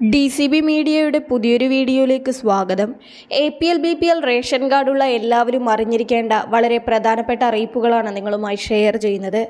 D C B മീഡിയയുടെ പുതിയൊരു വീഡിയോയിലേക്ക് സ്വാഗതം. A P L B P L ration കാർഡുള്ള എല്ലാവരും അറിഞ്ഞിരിക്കേണ്ട വളരെ പ്രധാനപ്പെട്ട അറിയിപ്പുകളാണ് നിങ്ങളുമായി ഷെയർ ചെയ്യുന്നത്.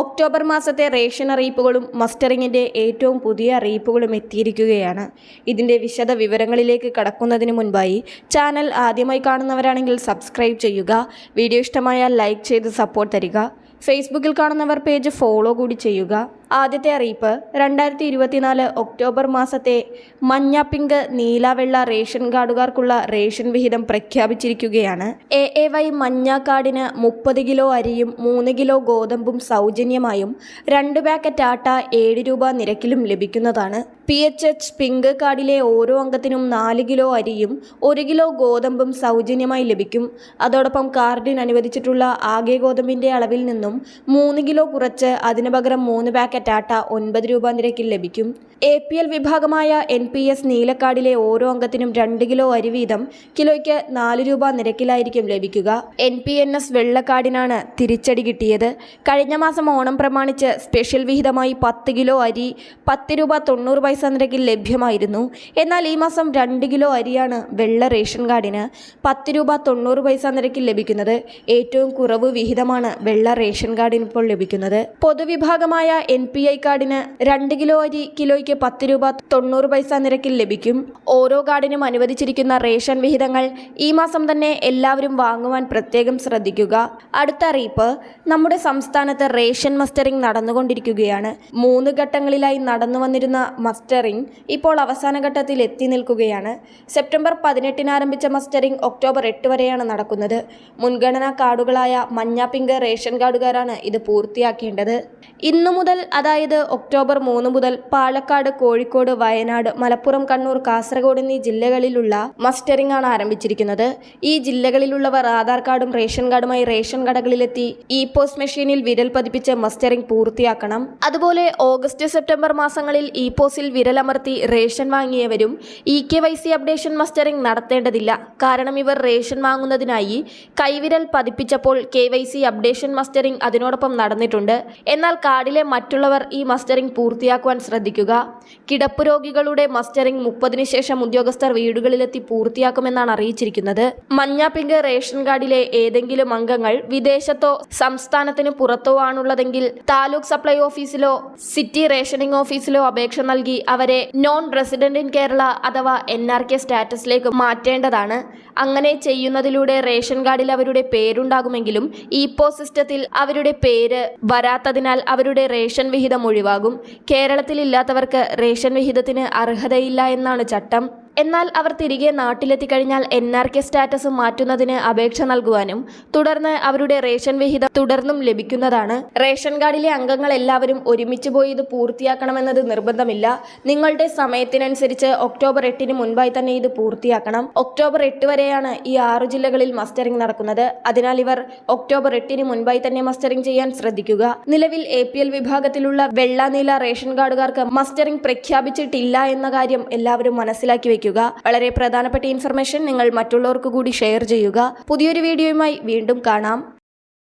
ഒക്ടോബർ മാസത്തെ റേഷൻ അറിയിപ്പുകളും മസ്റ്ററിങ്ങിന്റെ ഏറ്റവും പുതിയ അറിയിപ്പുകളും എത്തിയിരിക്കുകയാണ്. ഇതിന്റെ വിശദ വിവരങ്ങളിലേക്ക് കടക്കുന്നതിന് മുൻപായി ചാനൽ ആദ്യമായി കാണുന്നവരാണെങ്കിൽ സബ്സ്ക്രൈബ് ചെയ്യുക. വീഡിയോ ഇഷ്ടമായാൽ ലൈക്ക് ചെയ്ത് സപ്പോർട്ട് തരിക. ഫേസ്ബുക്കിൽ കാണുന്നവർ പേജ് ഫോളോ കൂടി ചെയ്യുക. ആദ്യത്തെ അറിയിപ്പ് രണ്ടായിരത്തി ഇരുപത്തിനാല് ഒക്ടോബർ മാസത്തെ മഞ്ഞ പിങ്ക് നീല വെള്ള റേഷൻ കാർഡുകാർക്കുള്ള റേഷൻ വിഹിതം പ്രഖ്യാപിച്ചിരിക്കുകയാണ്. എ എ വൈ മഞ്ഞ കാർഡിന് മുപ്പത് കിലോ അരിയും മൂന്ന് കിലോ ഗോതമ്പും സൗജന്യമായും രണ്ട് പാക്കറ്റ് ആട്ട ഏഴ് രൂപ നിരക്കിലും ലഭിക്കുന്നതാണ്. പി എച്ച് എച്ച് പിങ്ക് കാർഡിലെ ഓരോ അംഗത്തിനും നാല് കിലോ അരിയും ഒരു കിലോ ഗോതമ്പും സൗജന്യമായി ലഭിക്കും. അതോടൊപ്പം കാർഡിന് അനുവദിച്ചിട്ടുള്ള ആകെ ഗോതമ്പിന്റെ അളവിൽ നിന്നും മൂന്ന് കിലോ കുറച്ച് അതിനു പകരം മൂന്ന് പാക്കറ്റ് ആട്ട ഒൻപത് രൂപ നിരക്കിൽ ലഭിക്കും. എ പി എൽ വിഭാഗമായ എൻ പി എസ് നീലക്കാടിലെ ഓരോ അംഗത്തിനും രണ്ട് കിലോ അരി വീതം കിലോയ്ക്ക് നാല് രൂപ നിരക്കിലായിരിക്കും ലഭിക്കുക. എൻ പി എൻ എസ് വെള്ളക്കാടിനാണ് തിരിച്ചടി കിട്ടിയത്. കഴിഞ്ഞ മാസം ഓണം പ്രമാണിച്ച് സ്പെഷ്യൽ വിഹിതമായി പത്ത് കിലോ അരി പത്ത് രൂപ തൊണ്ണൂറ് പൈസ നിരക്കിൽ ലഭ്യമായിരുന്നു. എന്നാൽ ഈ മാസം രണ്ട് കിലോ അരിയാണ് വെള്ള റേഷൻ കാർഡിന് പത്ത് രൂപ തൊണ്ണൂറ് പൈസ നിരക്കിൽ ലഭിക്കുന്നത്. ഏറ്റവും കുറവ് വിഹിതമാണ് വെള്ള റേഷൻ കാർഡിന് ഇപ്പോൾ ലഭിക്കുന്നത്. പൊതുവിഭാഗമായ എൻ പി ഐ കാർഡിന് രണ്ട് കിലോ അരി കിലോയ്ക്ക് പത്ത് രൂപ തൊണ്ണൂറ് പൈസ നിരക്കിൽ ലഭിക്കും. ഓരോ കാർഡിനും അനുവദിച്ചിരിക്കുന്ന റേഷൻ വിഹിതങ്ങൾ ഈ മാസം തന്നെ എല്ലാവരും വാങ്ങുവാൻ പ്രത്യേകം ശ്രദ്ധിക്കുക. അടുത്ത അറിയിപ്പ് നമ്മുടെ സംസ്ഥാനത്ത് റേഷൻ മസ്റ്ററിംഗ് നടന്നുകൊണ്ടിരിക്കുകയാണ്. മൂന്ന് ഘട്ടങ്ങളിലായി നടന്നു വന്നിരുന്ന മസ്റ്ററിംഗ് ഇപ്പോൾ അവസാന ഘട്ടത്തിൽ എത്തി നിൽക്കുകയാണ്. സെപ്റ്റംബർ പതിനെട്ടിന് ആരംഭിച്ച മസ്റ്ററിംഗ് ഒക്ടോബർ എട്ട് വരെയാണ് നടക്കുന്നത്. മുൻഗണനാ കാർഡുകളായ മഞ്ഞ പിങ്ക് റേഷൻ കാർഡുകാരാണ് ഇത് പൂർത്തിയാക്കേണ്ടത്. ഇന്നു മുതൽ അതായത് ഒക്ടോബർ മൂന്ന് മുതൽ പാലക്കാട് കോഴിക്കോട് വയനാട് മലപ്പുറം കണ്ണൂർ കാസർഗോഡ് എന്നീ ജില്ലകളിലുള്ള മസ്റ്ററിംഗ് ആണ് ആരംഭിച്ചിരിക്കുന്നത്. ഈ ജില്ലകളിലുള്ളവർ ആധാർ കാർഡും റേഷൻ കാർഡുമായി റേഷൻ കടകളിലെത്തി ഇ പോസ്റ്റ് മെഷീനിൽ വിരൽ പതിപ്പിച്ച് മസ്റ്ററിംഗ് പൂർത്തിയാക്കണം. അതുപോലെ ഓഗസ്റ്റ് സെപ്റ്റംബർ മാസങ്ങളിൽ ഇ പോസ്റ്റിൽ വിരലമർത്തി ration വാങ്ങിയവരും E K Y C updation mustering നടത്തേണ്ടതില്ല. കാരണം ഇവർ റേഷൻ വാങ്ങുന്നതിനായി കൈവിരൽ പതിപ്പിച്ചപ്പോൾ K Y C updation mustering അതിനോടൊപ്പം നടന്നിട്ടുണ്ട്. എന്നാൽ കാർഡിലെ മറ്റുള്ളവർ ഈ മസ്റ്ററിംഗ് പൂർത്തിയാക്കുവാൻ ശ്രദ്ധിക്കുക. കിടപ്പ് രോഗികളുടെ മസ്റ്ററിംഗ് മുപ്പതിനു ശേഷം ഉദ്യോഗസ്ഥർ വീടുകളിലെത്തി പൂർത്തിയാക്കുമെന്നാണ് അറിയിച്ചിരിക്കുന്നത്. മഞ്ഞ പിങ്ക് റേഷൻ കാർഡിലെ ഏതെങ്കിലും അംഗങ്ങൾ വിദേശത്തോ സംസ്ഥാനത്തിന് പുറത്തോ ആണുള്ളതെങ്കിൽ താലൂക്ക് സപ്ലൈ ഓഫീസിലോ സിറ്റി റേഷനിംഗ് ഓഫീസിലോ അപേക്ഷ നൽകി അവരെ നോൺ റെസിഡന്റ് ഇൻ കേരള അഥവാ എൻ ആർ കെ സ്റ്റാറ്റസിലേക്ക് മാറ്റേണ്ടതാണ്. അങ്ങനെ ചെയ്യുന്നതിലൂടെ റേഷൻ കാർഡിൽ അവരുടെ പേരുണ്ടാകുമെങ്കിലും ഇപ്പോ സിസ്റ്റത്തിൽ അവരുടെ പേര് വരാത്തതിനാൽ അവരുടെ റേഷൻ വിഹിതം ഒഴിവാകും. കേരളത്തിലില്ലാത്തവർക്ക് റേഷൻ വിഹിതത്തിന് അർഹതയില്ല എന്നാണ് ചട്ടം. എന്നാൽ അവർ തിരികെ നാട്ടിലെത്തിക്കഴിഞ്ഞാൽ എൻ ആർ കെ സ്റ്റാറ്റസ് മാറ്റുന്നതിന് അപേക്ഷ നൽകുവാനും തുടർന്ന് അവരുടെ റേഷൻ വിഹിതം തുടർന്നും ലഭിക്കുന്നതാണ്. റേഷൻ കാർഡിലെ അംഗങ്ങൾ എല്ലാവരും ഒരുമിച്ച് പോയി ഇത് പൂർത്തിയാക്കണമെന്നത് നിർബന്ധമില്ല. നിങ്ങളുടെ സമയത്തിനനുസരിച്ച് ഒക്ടോബർ എട്ടിന് മുൻപായി തന്നെ ഇത് പൂർത്തിയാക്കണം. ഒക്ടോബർ എട്ട് വരെയാണ് ഈ ആറു ജില്ലകളിൽ മസ്റ്ററിംഗ് നടക്കുന്നത്. അതിനാൽ ഇവർ ഒക്ടോബർ എട്ടിന് മുൻപായി തന്നെ മസ്റ്ററിംഗ് ചെയ്യാൻ ശ്രദ്ധിക്കുക. നിലവിൽ എ പി എൽ വിഭാഗത്തിലുള്ള വെള്ളാനീല റേഷൻ കാർഡുകാർക്ക് മസ്റ്ററിംഗ് പ്രഖ്യാപിച്ചിട്ടില്ല എന്ന കാര്യം എല്ലാവരും മനസ്സിലാക്കി വയ്ക്കുക വളരെ പ്രധാനപ്പെട്ട ഇൻഫർമേഷൻ നിങ്ങൾ മറ്റുള്ളവർക്ക് കൂടി ഷെയർ ചെയ്യുക. പുതിയൊരു വീഡിയോയുമായി വീണ്ടും കാണാം.